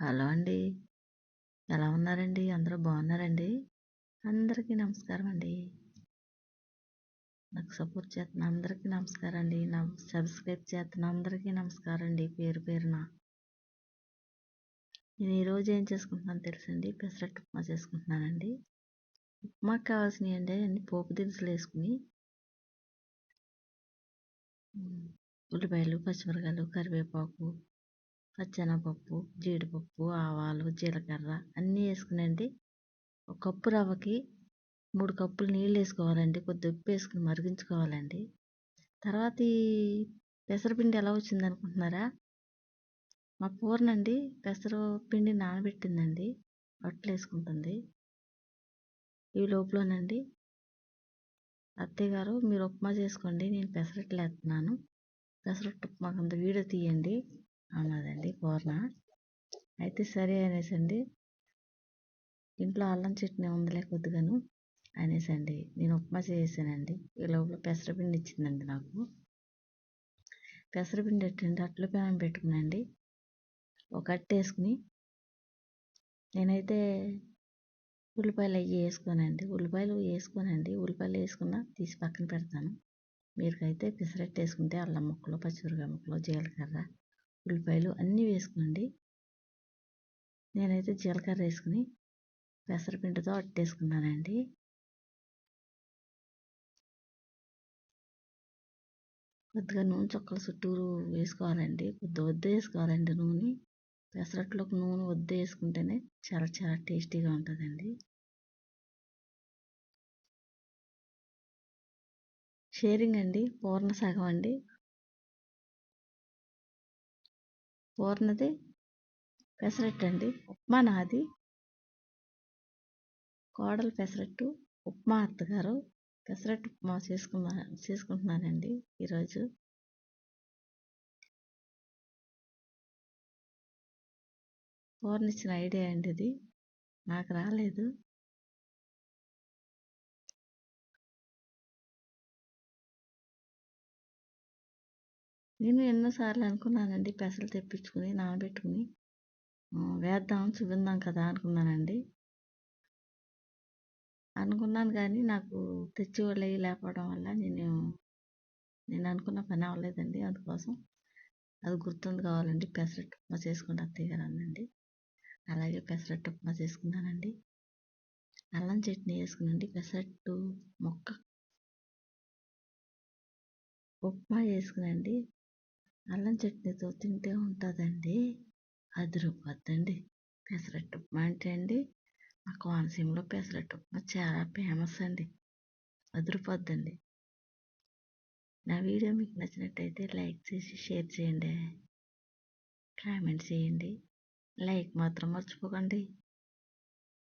Hello అండి. ఎలా ఉన్నారండి? అందరూ బాగున్నారండి? అందరికీ నమస్కారం అండి. నాకు సపోర్ట్ చేస్తున్న అందరికీ నమస్కారం అండి. నా సబ్స్క్రైబ్ చేస్తున్న అందరికీ నమస్కారం అండి పేరు పేరున. నేను ఈరోజు ఏం చేసుకుంటున్నాను తెలుసండి? పెసరట్టు ఉప్మా చేసుకుంటున్నానండి. ఉప్మాకు కావాల్సినవి అండి. అన్ని పోపు దినుసులు వేసుకుని. ఉల్లిపాయలు పచ్చిమిరకాయలు కరివేపాకు పచ్చెనగపప్పు జీడిపప్పు ఆవాలు జీలకర్ర అన్నీ వేసుకునండి. ఒక కప్పు రవ్వకి మూడు కప్పులు నీళ్ళు వేసుకోవాలండి. కొద్ది ఉప్పు వేసుకుని మరిగించుకోవాలండి. తర్వాత ఈ పెసరపిండి ఎలా వచ్చింది అనుకుంటున్నారా? మా పూర్ణండి పెసర పిండి నానబెట్టిందండి. రొట్టెలు వేసుకుంటుంది. ఈ లోపలనండి. అత్తయ్య గారు మీరు ఉప్మా చేసుకోండి. నేను పెసరట్లు వేస్తున్నాను పెసరట్టు ఉప్మా కింద వీడియో తీయండి. అన్నదండి పూర్ణ అయితే సరే అనేసండి ఇంట్లో అల్లం చట్నీ ఉందిలే కొద్దిగాను అనేసి అండి. నేను ఉప్మా చేసానండి ఈ లోపల పెసరపిండి ఇచ్చిందండి నాకు. పెసరపిండి ఎట్టండి? అట్ల పేనం పెట్టుకునండి ఒక అట్ట వేసుకుని నేనైతే ఉల్లిపాయలు అవి వేసుకోనండి. ఉల్లిపాయలు వేసుకోనండి. ఉల్లిపాయలు వేసుకున్న తీసి పక్కన పెడతాను. మీరుకైతే పెసరట్టు వేసుకుంటే అల్లం ముక్కలు పచ్చిమిరపకాయ ముక్కలు జీలకర్ర ఉల్లిపాయలు అన్నీ వేసుకోండి. నేనైతే జీలకర్ర వేసుకుని పెసరపిండితో అట్టేసుకున్నానండి. కొద్దిగా నూనె చుక్కలు చుట్టూరు వేసుకోవాలండి. కొద్దిగా వద్ద వేసుకోవాలండి నూనె. పెసరట్లోకి నూనె వద్ద వేసుకుంటేనే చాలా చాలా టేస్టీగా ఉంటుందండి. షేరింగ్ అండి. పూర్ణ సగం అండి. పూర్ణది పెసరట్టు అండి ఉప్మా నాది. కోడలు పెసరట్టు. ఉప్మా అత్తగారు. పెసరట్టు ఉప్మా చేసుకున్నా చేసుకుంటున్నానండి ఈరోజు. పూర్ణ ఇచ్చిన ఐడియా అండి ఇది. నాకు రాలేదు. నేను ఎన్నోసార్లు అనుకున్నానండి పెసలు తెప్పించుకుని నానబెట్టుకుని. వేద్దాం చూపిందాం కదా అనుకున్నానండి. అనుకున్నాను కానీ నాకు తెచ్చేవాళ్ళు అవి లేకపోవడం వల్ల నేను నేను అనుకున్న పని అవ్వలేదండి అందుకోసం. అది గుర్తుంది కావాలండి పెసరట్టు ఉప్మా చేసుకుంటే అత్తయ్య గారు అనండి అలాగే పెసరట్టు ఉప్మా చేసుకున్నానండి. అల్లం చట్నీ వేసుకునండి పెసరట్టు మొక్క ఉప్మా వేసుకునండి అల్లం చట్నీతో తింటే ఉంటుందండి. అదిరిపోద్దండి పెసరట్టు ఉప్మా అంటే అండి మా కోనసీమలో పెసరట్టు ఉప్మా చాలా ఫేమస్ అండి. అదిరిపోద్దండి నా వీడియో మీకు నచ్చినట్టయితే లైక్ చేసి షేర్ చేయండి. కామెంట్ చేయండి. లైక్ మాత్రం మర్చిపోకండి.